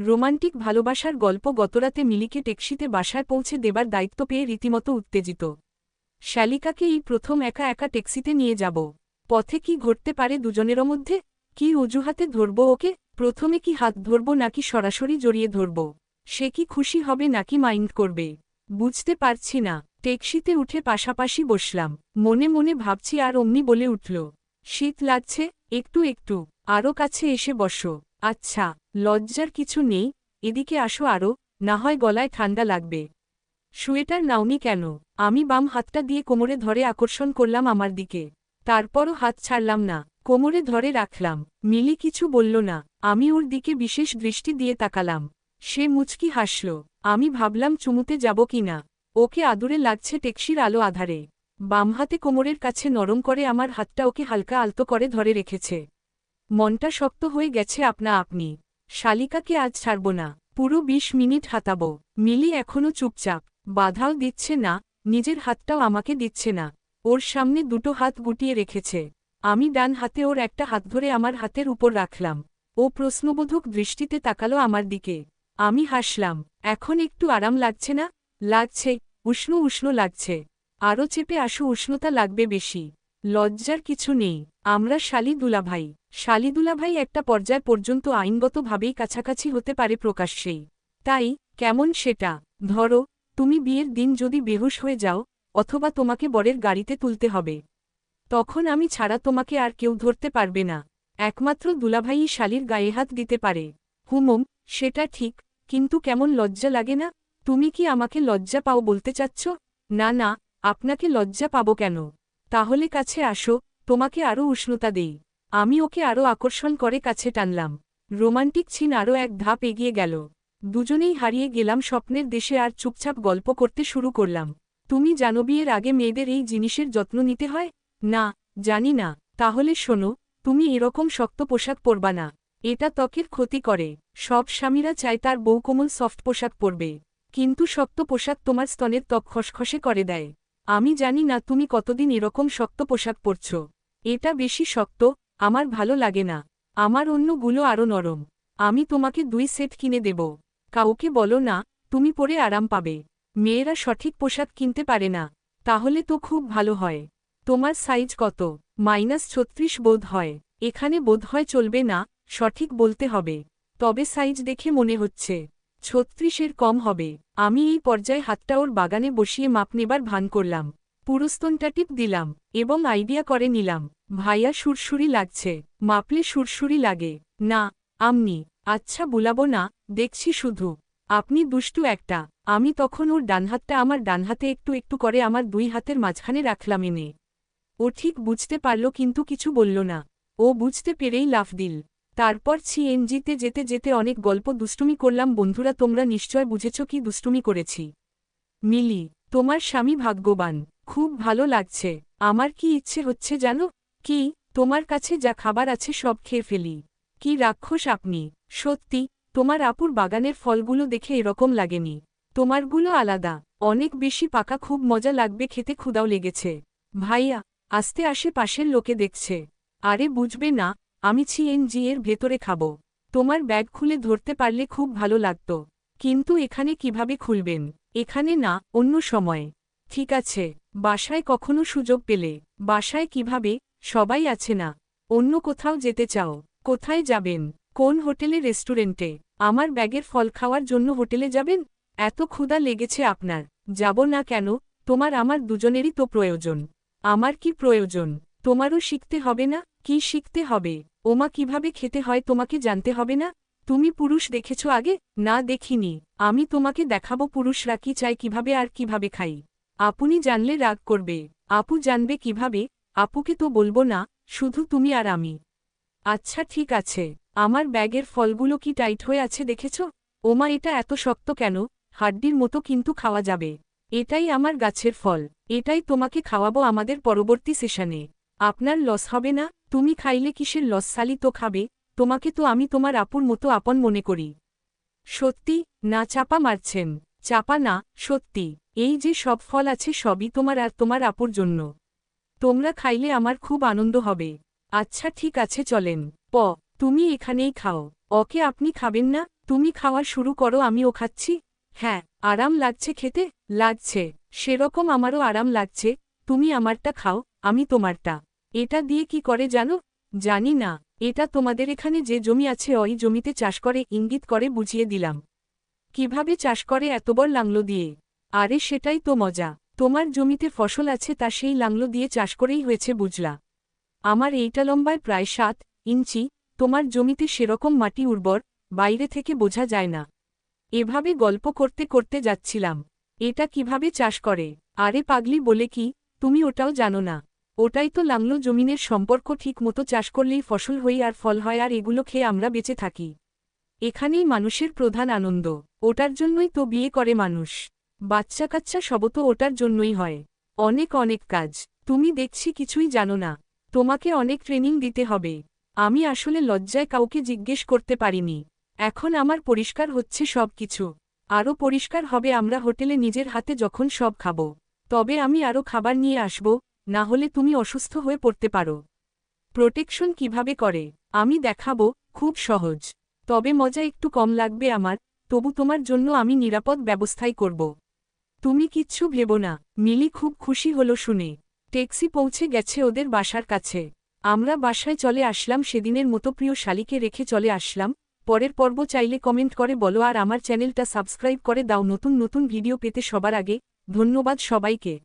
Romantic ভালোবাসার গল্প গতরাতে মিলিকে টেক্সিতে বাসায় পৌঁছে দেবার দায়িত্ব পেয়ে রীতিমতো উত্তেজিত। শালিকাকে এই প্রথম একা একা ট্যাক্সিতে নিয়ে যাব। পথে কি ঘটতে পারে দুজনেরও মধ্যে? কি অজুহাতে ধরব ওকে? প্রথমে কি হাত ধরব নাকি সরাসরি জড়িয়ে ধরব? সে কি খুশি হবে নাকি মাইন্ড করবে? বুঝতে পারছি না। ট্যাক্সিতে উঠে পাশাপাশি বসলাম। মনে মনে ভাবছি আর অমনি বলে উঠল, শীত লাগছে, একটু একটু আরও কাছে এসে বসো। আচ্ছা লজ্জার কিছু নেই, এদিকে আসো আরও না হয় গলায় ঠান্ডা লাগবে। শুয়েটার নাওনি কেন? আমি বাম হাতটা দিয়ে কোমরে ধরে আকর্ষণ করলাম আমার দিকে। তারপরও হাত ছাড়লাম না, কোমরে ধরে রাখলাম। মিলি কিছু বলল না, আমি ওর দিকে বিশেষ দৃষ্টি দিয়ে তাকালাম। সে মুচকি হাসল, আমি ভাবলাম চুমুতে যাব কি না। ওকে আদুরে লাগছে টেক্সির আলো আধারে। বাম হাতে কোমরের কাছে নরম করে আমার হাতটা ওকে হালকা আলতো করে ধরে রেখেছে। মনটা শক্ত হয়ে গেছে আপনা আপনি। শালিকাকে আজ ছাড়ব না। পুরো ২০ মিনিট হাতাব মিলি এখনও চুপচাপ। বাধাও দিচ্ছে না। নিজের হাতটাও আমাকে দিচ্ছে না। ওর সামনে দুটো হাত গুটিয়ে রেখেছে। আমি ডান হাতে ওর একটা হাত ধরে আমার হাতের উপর রাখলাম। ও প্রশ্নবোধক দৃষ্টিতে তাকালো আমার দিকে। আমি হাসলাম। এখন একটু আরাম লাগছে না? লাগছে। উষ্ণ উষ্ণ লাগছে। আরও চেপে আসো, উষ্ণতা লাগবে বেশি। লজ্জার কিছু নেই, আমরা শালি দুলাভাই। শালি দুলাভাই একটা পর্যায় পর্যন্ত আইনগতভাবেই কাছাকাছি হতে পারে প্রকাশ্যেই। তাই, কেমন সেটা? ধরো, তুমি বিয়ের দিন যদি বেহুশ হয়ে যাও, অথবা তোমাকে বরের গাড়িতে তুলতে হবে। তখন আমি ছাড়া তোমাকে আর কেউ ধরতে পারবে না। একমাত্র দুলাভাইই শালির গায়ে হাত দিতে পারে। হুমম, সেটা ঠিক, কিন্তু কেমন লজ্জা লাগে না? তুমি কি আমাকে লজ্জা পাও বলতে চাচ্ছ? না না, আপনাকে লজ্জা পাবো কেন? তাহলে কাছে আসো, তোমাকে আরও উষ্ণতা দেই। আমি ওকে আরও আকর্ষণ করে কাছে টানলাম। রোমান্টিক ছিন আরও এক ধাপ এগিয়ে গেল। দুজনেই হারিয়ে গেলাম স্বপ্নের দেশে আর চুপচাপ গল্প করতে শুরু করলাম। তুমি জানো বিয়ের আগে মেয়েদের এই জিনিসের যত্ন নিতে হয়? না, জানি না। তাহলে শোনো, তুমি এরকম শক্ত পোশাক পরবা না। এটা ত্বকের ক্ষতি করে। সব স্বামীরা চায় তার বউ কোমল সফট পোশাক পরবে। কিন্তু শক্ত পোশাক তোমার স্তনের ত্বক খসখসে করে দেয়। আমি জানি না তুমি কতদিন এরকম শক্ত পোশাক পরছ। এটা বেশি শক্ত, আমার ভালো লাগে না। আমার অন্যগুলো আরও নরম। আমি তোমাকে দুই সেট কিনে দেব। কাউকে বলো না, তুমি পরে আরাম পাবে। মেয়েরা সঠিক পোশাক কিনতে পারে না। তাহলে তো খুব ভালো হয়। তোমার সাইজ কত? মাইনাস ছত্রিশ বোধ হয়। এখানে বোধ হয় চলবে না, সঠিক বলতে হবে। তবে সাইজ দেখে মনে হচ্ছে। ছত্রিশের কম হবে। আমি এই পর্যায়ে হাতটা ওর বাগানে বসিয়ে মাপ নেবার ভান করলাম। পুরুস্তনটা টিপ দিলাম এবং আইডিয়া করে নিলাম, ভাইয়া সুরসুরি লাগছে, মাপলে সুরসুরি লাগে। না, আমনি আচ্ছা বুলাবো না, দেখছি শুধু। আপনি দুষ্টু একটা। আমি তখন ওর ডানহাতটা আমার ডানহাতে একটু একটু করে আমার দুই হাতের মাঝখানে রাখলাম এনে। ও ঠিক বুঝতে পারল কিন্তু কিছু বলল না। ও বুঝতে পেরেই লাফ দিল। তারপর সিএনজিতে যেতে যেতে অনেক গল্প দুষ্টুমি করলাম। বন্ধুরা, তোমরা নিশ্চয় বুঝেছ কি দুষ্টুমি করেছি। মিলি, তোমার স্বামী ভাগ্যবান, খুব ভালো লাগছে। আমার কি ইচ্ছে হচ্ছে জানো? কি? তোমার কাছে যা খাবার আছে সব খেয়ে ফেলি। কি রাক্ষস আপনি। সত্যি, তোমার আপুর বাগানের ফলগুলো দেখে এরকম লাগেনি। তোমারগুলো আলাদা। অনেক বেশি পাকা, খুব মজা লাগবে, খেতে ক্ষুদাও লেগেছে। ভাইয়া, আস্তে আসে পাশের লোকে দেখছে। আরে বুঝবে না আমি ছিএনজি এর ভেতরে খাব। তোমার ব্যাগ খুলে ধরতে পারলে খুব ভালো লাগত। কিন্তু এখানে কীভাবে খুলবেন? এখানে না, অন্য সময়। ঠিক আছে, বাসায় কখনো সুযোগ পেলে। বাসায় কীভাবে? সবাই আছে না। অন্য কোথাও যেতে চাও। কোথায় যাবেন? কোন হোটেলে, রেস্টুরেন্টে? আমার ব্যাগের ফল খাওয়ার জন্য হোটেলে যাবেন? এত ক্ষুধা লেগেছে আপনার। যাব না কেন? তোমার আমার দুজনেরই তো প্রয়োজন। আমার কি প্রয়োজন? তোমারও শিখতে হবে না? কি শিখতে হবে? ওমা কীভাবে খেতে হয় তোমাকে জানতে হবে না? তুমি পুরুষ দেখেছ আগে? না, দেখিনি। আমি তোমাকে দেখাবো পুরুষরা কি চায়, কীভাবে আর কীভাবে খাই আপনি জানলে রাগ করবে। আপু জানবে কীভাবে? আপুকে তো বলব না, শুধু তুমি আর আমি। আচ্ছা ঠিক আছে। আমার ব্যাগের ফলগুলো কি টাইট হয়ে আছে দেখেছ? ওমা, এটা এত শক্ত কেন? হাড্ডির মতো কিন্তু খাওয়া যাবে। এটাই আমার গাছের ফল। এটাই তোমাকে খাওয়াবো আমাদের পরবর্তী সেশনে। আপনার লস হবে না? তুমি খাইলে কিসের লস সালি তো খাবে, তোমাকে তো আমি তোমার আপুর মতো আপন মনে করি। সত্যি, না চাপা মারছেন, চাপা না, সত্যি, এই যে সব ফল আছে সবই তোমার আর তোমার আপুর জন্য। তোমরা খাইলে আমার খুব আনন্দ হবে। আচ্ছা ঠিক আছে চলেন, প, তুমি এখানেই খাও। অকে আপনি খাবেন না, তুমি খাওয়া শুরু করো আমিও খাচ্ছি। হ্যাঁ আরাম লাগছে খেতে, লাগছে, সেরকম আমারও আরাম লাগছে, তুমি আমারটা খাও, আমি তোমারটা। এটা দিয়ে কি করে জানো? জানি না। এটা তোমাদের এখানে যে জমি আছে, ওই জমিতে চাষ করে ইঙ্গিত করে বুঝিয়ে দিলাম। কীভাবে চাষ করে এত বড় লাংলো দিয়ে? আরে সেটাই তো মজা। তোমার জমিতে ফসল আছে, তা সেই লাংলো দিয়ে চাষ করেই হয়েছে বুঝলা। আমার এইটা লম্বায় প্রায় সাত ইঞ্চি। তোমার জমিতে সেরকম মাটি উর্বর, বাইরে থেকে বোঝা যায় না। এভাবে গল্প করতে করতে যাচ্ছিলাম। এটা কীভাবে চাষ করে? আরে পাগলি বলে কি? তুমি ওটাও জানো না। ওটাই তো লাংলো জমিনের সম্পর্ক ঠিক মতো চাষ করলেই ফসল হই আর ফল হয় আর এগুলো খেয়ে আমরা বেঁচে থাকি। এখানেই মানুষের প্রধান আনন্দ, ওটার জন্যই তো বিয়ে করে মানুষ। বাচ্চা কাচ্চা সব তো ওটার জন্যই হয়। অনেক অনেক কাজ, তুমি দেখছি কিছুই জানো না। তোমাকে অনেক ট্রেনিং দিতে হবে। আমি আসলে লজ্জায় কাউকে জিজ্ঞেস করতে পারিনি। এখন আমার পরিষ্কার হচ্ছে সব কিছু আরও পরিষ্কার হবে আমরা হোটেলে নিজের হাতে যখন সব খাব। তবে আমি আরও খাবার নিয়ে আসব না হলে তুমি অসুস্থ হয়ে পড়তে পারো। প্রোটেকশন কীভাবে করে? আমি দেখাবো, খুব সহজ। তবে মজা একটু কম লাগবে আমার, তবু তোমার জন্য আমি নিরাপদ ব্যবস্থাই করব। তুমি কিচ্ছু ভেবো না, মিলি খুব খুশি হলো শুনে। ট্যাক্সি পৌঁছে গেছে ওদের বাসার কাছে। আমরা বাসায় চলে আসলাম, সেদিনের মতো প্রিয় শালিকে রেখে চলে আসলাম। পরের পর্ব চাইলে কমেন্ট করে বলো আর আমার চ্যানেলটা সাবস্ক্রাইব করে দাও। নতুন নতুন ভিডিও পেতে সবার আগে। ধন্যবাদ সবাইকে।